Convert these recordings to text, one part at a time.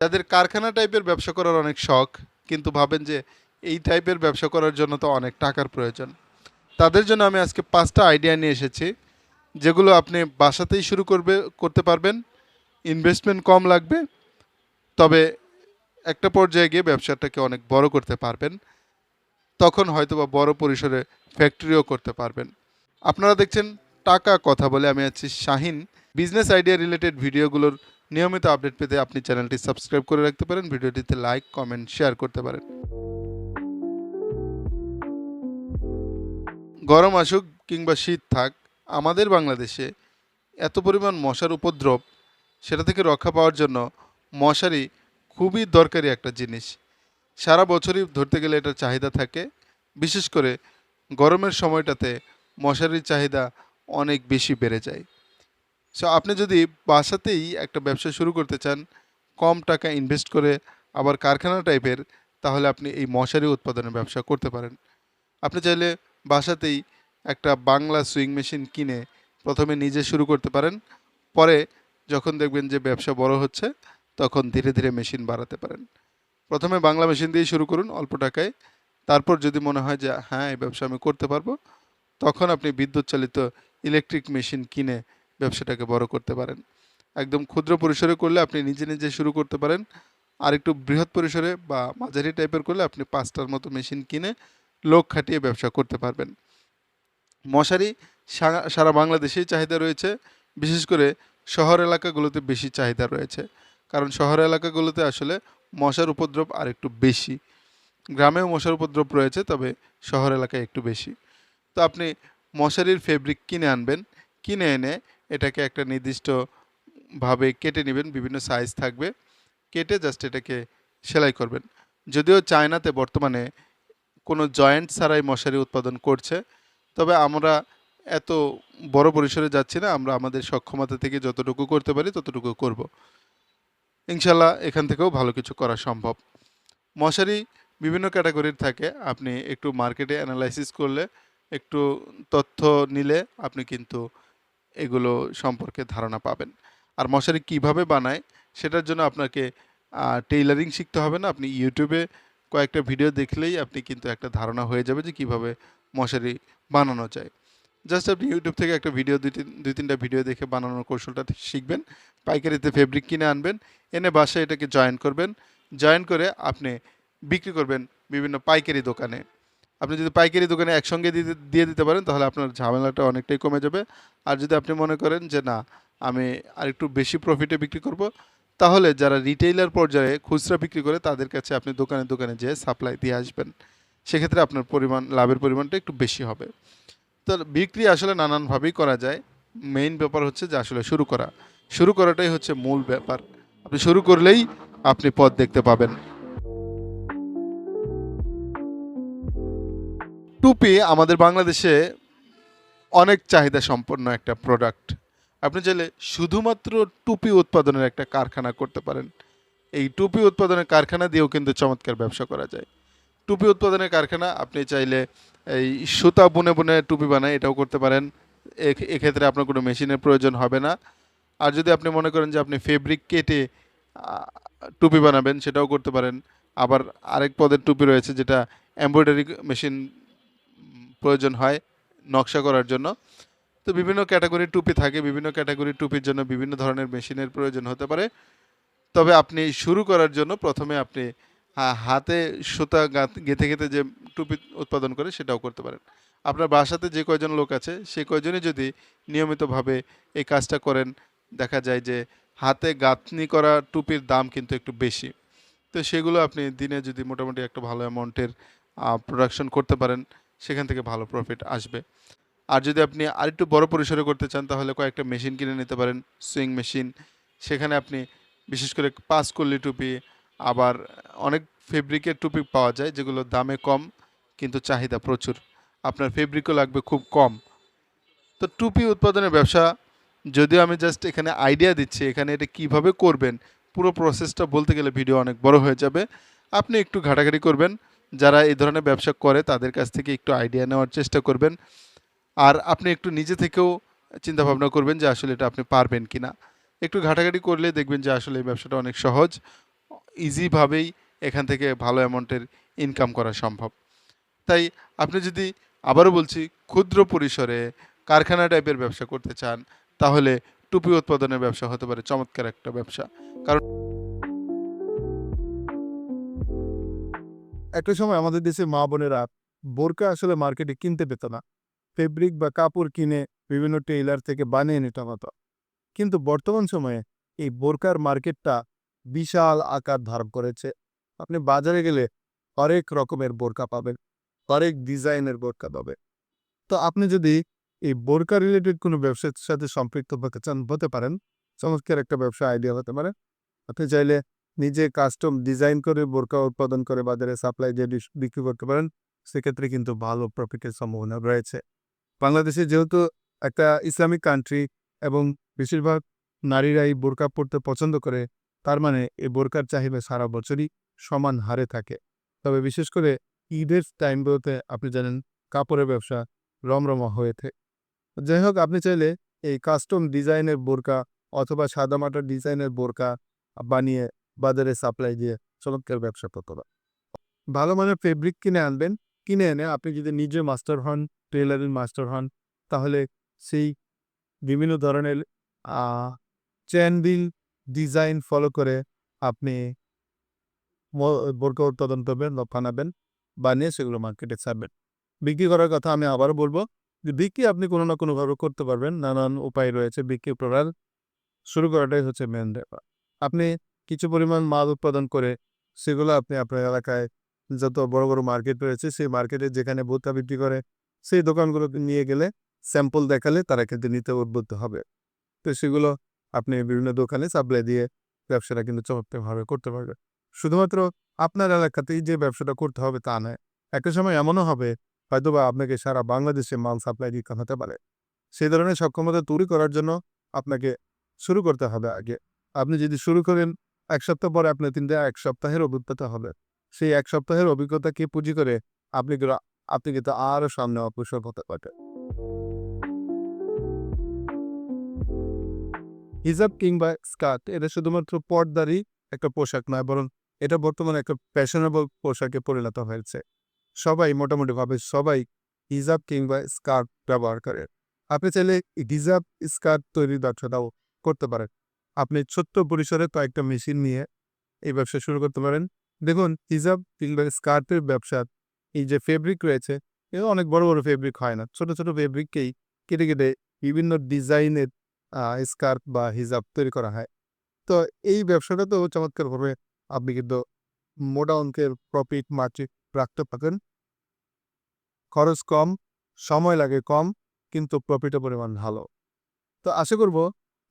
যাদের কারখানা টাইপের ব্যবসা করার অনেক শখ, কিন্তু ভাবেন যে এই টাইপের ব্যবসা করার জন্য তো অনেক টাকার প্রয়োজন। তাদের জন্য আমি আজকে পাঁচটা আইডিয়া নিয়ে এসেছি, যেগুলো আপনি বাসাতেই শুরু করবে, করতে পারবেন। ইনভেস্টমেন্ট কম লাগবে, তবে একটা পর্যায়ে গিয়ে ব্যবসাটাকে অনেক বড় করতে পারবেন। তখন হয়তো বা বড় পরিসরে ফ্যাক্টরিও করতে পারবেন। আপনারা দেখছেন টাকা কথা বলে আমি আছি শাহিন। বিজনেস আইডিয়া রিলেটেড ভিডিওগুলোর নিয়মিত আপডেট পেতে আপনি চ্যানেলটি সাবস্ক্রাইব করে রাখতে পারেন, ভিডিওটিতে লাইক, কমেন্ট, শেয়ার করতে পারেন। গরম আসুক কিংবা শীত থাক, আমাদের বাংলাদেশে এত পরিমাণ মশার উপদ্রব, সেটা থেকে রক্ষা পাওয়ার জন্য মশারি খুবই দরকারি একটা জিনিস। সারা বছরই ধরতে গেলে এটার চাহিদা থাকে, বিশেষ করে গরমের সময়টাতে মশারির চাহিদা অনেক বেশি বেড়ে যায়। সো আপনি যদি বাসাতেই একটা ব্যবসা শুরু করতে চান, কম টাকা ইনভেস্ট করে আবার কারখানা টাইপের তাহলে আপনি এই মশারি উৎপাদনের ব্যবসা করতে পারেন। আপনি চাইলে বাসাতেই একটা বাংলা সুইং মেশিন কিনে প্রথমে নিজে শুরু করতে পারেন। পরে যখন দেখবেন যে ব্যবসা বড় হচ্ছে, তখন ধীরে ধীরে মেশিন বাড়াতে পারেন। প্রথমে বাংলা মেশিন দিয়ে শুরু করুন অল্প টাকায়। তারপর যদি মনে হয় যে হ্যাঁ এই ব্যবসা আমি করতে পারব, তখন আপনি বিদ্যুৎ চালিত ইলেকট্রিক মেশিন কিনে ব্যবসাটাকে বড় করতে পারেন। একদম ক্ষুদ্র পরিসরে করলে আপনি নিজে নিজে শুরু করতে পারেন। আর একটু বৃহৎ পরিসরে বা মাঝারি টাইপের করলে আপনি পাঁচটার মতো মেশিন কিনে লোক খাটিয়ে ব্যবসা করতে পারবেন। মশারি সারা বাংলাদেশেই চাহিদা রয়েছে। বিশেষ করে শহর এলাকাগুলোতে বেশি চাহিদা রয়েছে। কারণ শহর এলাকাগুলোতে আসলে মশার উপদ্রব আর একটু বেশি। গ্রামেও মশার উপদ্রব রয়েছে, তবে শহর এলাকায় একটু বেশি। তো আপনি মশারির ফেব্রিক কিনে আনবেন। কিনে এনে এটাকে একটা নির্দিষ্টভাবে কেটে নেবেন, বিভিন্ন সাইজ থাকবে। কেটে জাস্ট এটাকে সেলাই করবেন। যদিও চায়নাতে বর্তমানে কোনো জয়েন্ট ছাড়াই মশারি উৎপাদন করছে, তবে আমরা এত বড় পরিসরে যাচ্ছি না, আমরা আমাদের সক্ষমতা থেকে যতটুকু করতে পারি ততটুকু করব। ইনশাল্লাহ এখান থেকেও ভালো কিছু করা সম্ভব। মশারি বিভিন্ন ক্যাটাগরির থাকে, আপনি একটু মার্কেটে অ্যানালাইসিস করলে, একটু তথ্য নিলে আপনি কিন্তু এগুলো সম্পর্কে ধারণা পাবেন। আর মশারি কীভাবে বানায় সেটার জন্য আপনাকে টেইলারিং শিখতে হবে না। আপনি ইউটিউবে কয়েকটা ভিডিও দেখলেই আপনি কিন্তু একটা ধারণা হয়ে যাবে যে কীভাবে মশারি বানানো যায়। জাস্ট আপনি ইউটিউব থেকে একটা ভিডিও দুই তিন, দুই তিনটা ভিডিও দেখে বানানোর কৌশলটা শিখবেন। পাইকারিতে ফেব্রিক কিনে আনবেন, এনে বাসায় এটাকে জয়েন করবেন। জয়েন করে আপনি বিক্রি করবেন বিভিন্ন পাইকারি দোকানে। আপনি যদি পাইকারি দোকানে একসঙ্গে দিয়ে দিতে পারেন, তাহলে আপনার ঝামেলাটা অনেকটাই কমে যাবে। আর যদি আপনি মনে করেন যে, না, আমি আরেকটু বেশি প্রফিটে বিক্রি করব, তাহলে যারা রিটেইলার পর্যায়ে খুচরা বিক্রি করে, তাদের কাছে আপনি দোকানে দোকানে যেয়ে সাপ্লাই দিয়ে আসবেন। সেক্ষেত্রে আপনার পরিমাণ, লাভের পরিমাণটা একটু বেশি হবে। তো বিক্রি আসলে নানানভাবেই করা যায়। মেইন ব্যাপার হচ্ছে যে, আসলে শুরু করা। শুরু করাটাই হচ্ছে মূল ব্যাপার। আপনি শুরু করলেই আপনি পথ দেখতে পাবেন। টুপি আমাদের বাংলাদেশে অনেক চাহিদা সম্পন্ন একটা প্রোডাক্ট আপনি চাইলে শুধুমাত্র টুপি উৎপাদনের একটা কারখানা করতে পারেন। এই টুপি উৎপাদনের কারখানা দিয়েও কিন্তু চমৎকার ব্যবসা করা যায়। টুপি উৎপাদনের কারখানা, আপনি চাইলে এই সুতা বুনে বুনে টুপি বানায় এটাও করতে পারেন। এক্ষেত্রে আপনার কোনো মেশিনের প্রয়োজন হবে না। আর যদি আপনি মনে করেন যে আপনি ফেব্রিক কেটে টুপি বানাবেন সেটাও করতে পারেন। আবার আরেক পদের টুপি রয়েছে যেটা এমব্রয়ডারি মেশিন প্রয়োজন হয় নকশা করার জন্য। তো বিভিন্ন ক্যাটাগরি টুপি থাকে, বিভিন্ন ক্যাটাগরি টুপির জন্য বিভিন্ন ধরনের মেশিনের প্রয়োজন হতে পারে। তবে আপনি শুরু করার জন্য প্রথমে আপনি হাতে সুতা গাঁথ- গেঁথে যে টুপি উৎপাদন করে সেটাও করতে পারেন। আপনার বাসাতে যে কয়জন লোক আছে সেই কয়জনই যদি নিয়মিতভাবে এই কাজটা করেন, দেখা যায় যে হাতে গাঁথনি করা টুপির দাম কিন্তু একটু বেশি। তো সেগুলো আপনি দিনে যদি মোটামুটি একটা ভালো অ্যামাউন্টের প্রোডাকশন করতে পারেন সেখান থেকে ভালো প্রফিট আসবে। আর যদি আপনি আরেকটু বড় পরিসরে করতে চান, তাহলে কয়েকটা মেশিন কিনে নিতে পারেন সুইং মেশিন সেখানে আপনি বিশেষ করে পাঁচ কল্লি টুপি, আবার অনেক ফেব্রিকের টুপি পাওয়া যায়, যেগুলো দামে কম, কিন্তু চাহিদা প্রচুর। আপনার ফেব্রিকও লাগবে খুব কম। তো টুপি উৎপাদনের ব্যবসা, যদিও আমি জাস্ট এখানে আইডিয়া দিচ্ছি, এখানে এটা কীভাবে করবেন, পুরো প্রসেসটা বলতে গেলে ভিডিও অনেক বড় হয়ে যাবে। আপনি একটু ঘাটাঘাটি করবেন যারা এই ধরনের ব্যবসা করে, তাদের কাছ থেকে একটু আইডিয়া নেওয়ার চেষ্টা করবেন। আর আপনি একটু নিজে থেকেও চিন্তা ভাবনা করবেন যে আসলে এটা আপনি পারবেন কি না একটু ঘাটাঘাটি করলে দেখবেন যে আসলে এই ব্যবসাটা অনেক সহজ। ইজিভাবেই এখান থেকে ভালো অ্যামাউন্টের ইনকাম করা সম্ভব। তাই আপনি যদি আবারও বলছি, ক্ষুদ্র পরিসরে কারখানা টাইপের ব্যবসা করতে চান, তাহলে টুপি উৎপাদনের ব্যবসা হতে পারে, চমৎকার একটা ব্যবসা। একটা সময় আমাদের দেশে মা বোনেরা বোরকা আসলে মার্কেটে কিনতে পেত না। ফেব্রিক বা কাপড় কিনে বিভিন্ন টেইলার থেকে বানিয়ে নিতে হতো কিন্তু বর্তমান সময়ে এই বোরকার মার্কেটটা বিশাল আকার ধারণ করেছে। আপনি বাজারে গেলে হরেক রকমের বোরকা পাবেন, হরেক ডিজাইনের বোরকা পাবে তো আপনি যদি এই বোরকা রিলেটেড কোনো ব্যবসার সাথে সম্পৃক্ত হতে চান, হতে পারেন। চমৎকার একটা ব্যবসা আইডিয়া হতে পারে। আপনি চাইলে নিজে কাস্টম ডিজাইন করে বোরকা উৎপাদন করে বাজারে সাপ্লাই দিয়ে বিক্রি করতে পারেন, সেক্ষেত্রে কিন্তু ভালো প্রফিটের সম্ভাবনা রয়েছে। বাংলাদেশে যেহেতু একটা ইসলামিক কান্ট্রি এবং বেশিরভাগ নারীরাই বোরকা পরতে পছন্দ করে, তার মানে এই বোরকার চাহিদা সারা বছরই সমান হারে থাকে। তবে বিশেষ করে ঈদের টাইমগুলোতে আপনি জানেন কাপড়ের ব্যবসা রমরমা হয়ে থাকে যাই হোক আপনি চাইলে এই কাস্টম ডিজাইনের বোরকা অথবা সাদামাটা ডিজাইনের বোরকা বানিয়ে বাজারে সাপ্লাই দিয়ে চমৎকার ব্যবসা করতে পারেন ভালো মানের ফেব্রিক কিনে আনবেন, কিনে এনে আপনি যদি নিজে মাস্টার হন টেলারিং মাস্টার হন, তাহলে সেই বিভিন্ন ধরনের চেন বিল ডিজাইন ফলো করে আপনি বোরকা উৎপাদন করবেন বানাবেন বানিয়ে সেগুলো মার্কেটে ছাড়বেন। বিক্রি করার কথা আমি আবারও বলব যে বিক্রি আপনি কোনো না কোনোভাবে করতে পারবেন, নানান উপায় রয়েছে। বিক্রি করার শুরু করাটাই হচ্ছে মেন ব্যাপার। আপনি কিছু পরিমাণ মাল উৎপাদন করে সেগুলো আপনি আপনার এলাকায় যত বড় বড় মার্কেট রয়েছে, সেই মার্কেটে যেখানে ভুট্টা বিক্রি করে, সেই দোকানগুলোকে নিয়ে গেলে স্যাম্পল দেখালে তারা কিন্তু নিতে উদ্বুদ্ধ হবে। তো সেগুলো আপনি বিভিন্ন দোকানে সাপ্লাই দিয়ে ব্যবসাটা কিন্তু চমৎকারভাবে করতে পারবেন। শুধুমাত্র আপনার এলাকাতেই যে ব্যবসাটা করতে হবে তা নয়, একটা সময় এমনও হবে, হয়তোবা আপনাকে সারা বাংলাদেশে মাল সাপ্লাই দিতে হতে পারে। সেই ধরনের সক্ষমতা তৈরি করার জন্য আপনাকে শুরু করতে হবে আগে। আপনি যদি শুরু করেন এক সপ্তাহ পরে আপনার তিনটে, এক সপ্তাহের অভিজ্ঞতা হবে। সেই এক সপ্তাহের অভিজ্ঞতাকে পুঁজি করে আপনি আপনি কিন্তু আরও সামনে অগ্রসর হতে পারেন হিজাব কিংবা স্কার্ট, এটা শুধুমাত্র পর্দারই একটা পোশাক নয়, বরং এটা বর্তমানে একটা ফ্যাশনেবল পোশাকে পরিণত হয়েছে। সবাই মোটামুটিভাবে সবাই হিজাব কিংবা স্কার্ট ব্যবহার করে। আপনি চাইলে হিজাব, স্কার্ট তৈরির ব্যবসাটাও করতে পারেন। আপনি ছোট্ট পরিসরে কয়েকটা মেশিন নিয়ে এই ব্যবসা শুরু করতে পারেন। দেখুন, হিজাব কিংবা স্কার্টের ব্যবসার এই যে ফেব্রিক রয়েছে এগুলো অনেক বড় বড় ফেব্রিক হয় না। ছোট ছোট ফেব্রিককেই কেটে কেটে বিভিন্ন ডিজাইনের স্কার্ফ বা হিজাব তৈরি করা হয়। তো এই ব্যবসাটা তো চমৎকারভাবে আপনি কিন্তু মোটা অঙ্কের প্রফিট মার্জিন রাখতে পারেন খরচ কম, সময় লাগে কম, কিন্তু প্রফিটের পরিমাণ ভালো। তো আশা করব,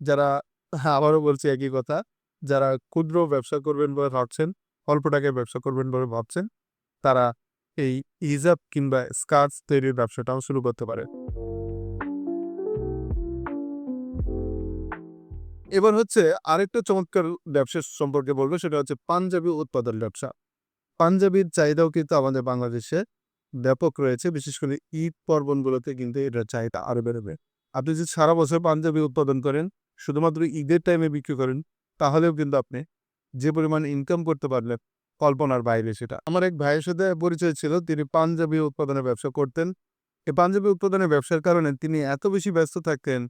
যারা আবারও বলছি একই কথা। যারা ক্ষুদ্র ব্যবসা করবেন বলে ভাবছেন, অল্প টাকায় ব্যবসা করবেন বলে ভাবছেন, তারা এই হিজাব কিংবা স্কার্ফ তৈরির ব্যবসাটাও শুরু করতে পারে এবার হচ্ছে আরেকটা চমৎকার ব্যবসা সম্পর্কে বলব, সেটা হচ্ছে পাঞ্জাবি উৎপাদন ব্যবসা। পাঞ্জাবির চাহিদাও কিন্তু আমাদের বাংলাদেশে ব্যাপক রয়েছে, বিশেষ করে ঈদ পার্বণগুলোতে কিন্তু এটার চাহিদা আরও বেড়েবে। আপনি যদি সারা বছর পাঞ্জাবি উৎপাদন করেন শুধুমাত্র ঈদের টাইমে বিক্রি করেন, তাহলেও কিন্তু আপনি যে পরিমাণ ইনকাম করতে পারলেন কল্পনার বাইরে সেটা। আমার এক ভাইয়ের সাথে পরিচয় ছিল, তিনি পাঞ্জাবি উৎপাদনের ব্যবসা করতেন। এই পাঞ্জাবি উৎপাদনের ব্যবসার কারণে তিনি এত বেশি ব্যস্ত থাকতেন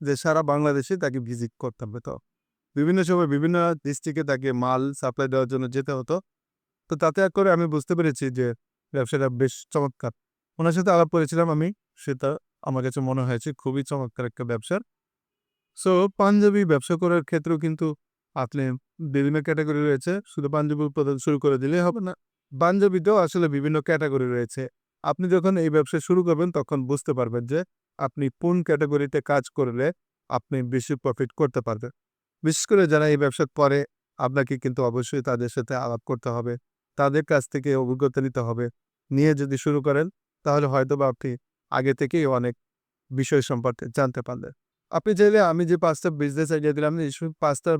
যে সারা বাংলাদেশে তাকে ভিজিট করতে হতো। বিভিন্ন সময় বিভিন্ন ডিস্ট্রিক্টে তাকে মাল সাপ্লাই দেওয়ার জন্য যেতে হতো। তো তাতে এক করে আমি বুঝতে পেরেছি যে ব্যবসাটা বেশ চমৎকার। ওনার সাথে আলাপ করেছিলাম আমি, সেটা আমার কাছে মনে হয়েছে খুবই চমৎকার একটা ব্যবসার। সো পাঞ্জাবি ব্যবসা করার ক্ষেত্রেও কিন্তু আপনি বিভিন্ন ক্যাটাগরি রয়েছে। শুধু পাঞ্জাবি উৎপাদন শুরু করে দিলেই হবে না পাঞ্জাবিতেও আসলে বিভিন্ন ক্যাটাগরি রয়েছে। আপনি যখন এই ব্যবসা শুরু করবেন, তখন বুঝতে পারবেন যে আপনি কোন ক্যাটাগরিতে কাজ করলে আপনি বেশি প্রফিট করতে পারবেন। বিশেষ করে যারা এই ব্যবসা করে, আপনাকে কিন্তু অবশ্যই তাদের সাথে আলাপ করতে হবে, তাদের কাছ থেকে অভিজ্ঞতা নিতে হবে। নিয়ে যদি শুরু করেন, তাহলে হয়তো বা আপনি আগে থেকেই অনেক বিষয় সম্পর্কে জানতে পারলেন। আপনি চাইলে আমি যে পাঁচটা বিজনেস আইডিয়া দিলাম, এই পাঁচটা,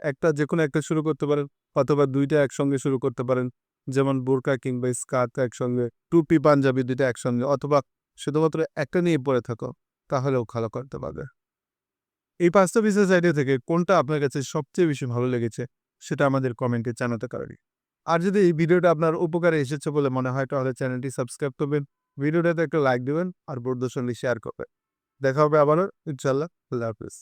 একটা যে কোনো একটা শুরু করতে পারেন। অথবা দুইটা একসঙ্গে শুরু করতে পারেন। যেমন বোরকা কিংবা স্কার্ট একসঙ্গে, টুপি, পাঞ্জাবি দুইটা একসঙ্গে, অথবা শুধুমাত্র একটা নিয়ে পড়ে থাকো, তাহলেও ভালো করতে পারবে। এই পাঁচটা বিজনেস আইডিয়া থেকে কোনটা আপনার কাছে সবচেয়ে বেশি ভালো লেগেছে, সেটা আমাদের কমেন্টে জানাতে পারেন। আর যদি এই ভিডিওটা আপনার উপকারে এসেছে বলে মনে হয়, তাহলে চ্যানেলটি সাবস্ক্রাইব করবেন ভিডিওটাতে একটা লাইক দেবেন, আর সঙ্গে শেয়ার করবেন। দেখা হবে আবারও ইনশাল্লাহ আল্লাহ হাফিজ।